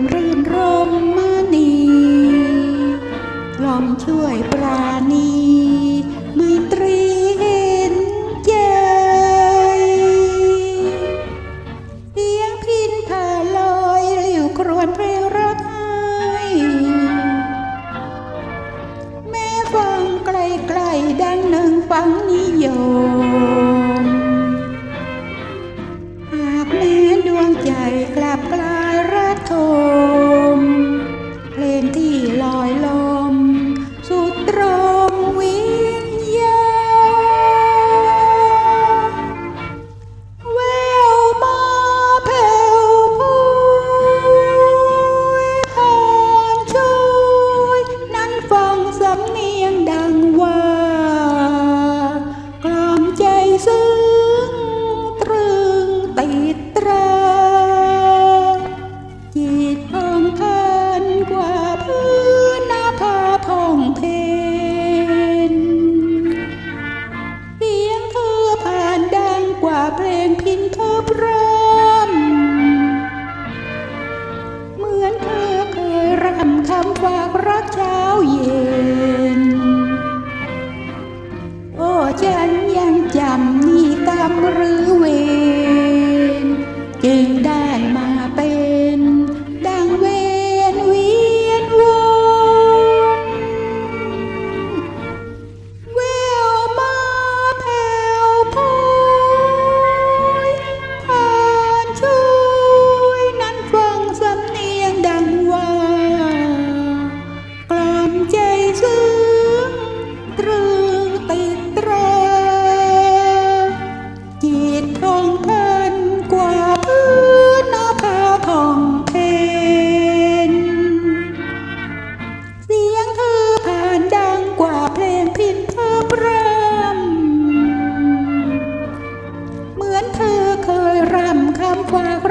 มรื่นรมมณีลอมช่วยปราณีมือตรีเห็นใจเสียงพินผ่าลอยเรียวครวนเปรักให้แม่ฟังไกลๆดังหนึ่งฟังนิยม Podcast.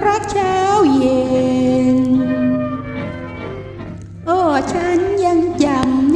รักเช้าเย็น โอ้ ฉันยังจำ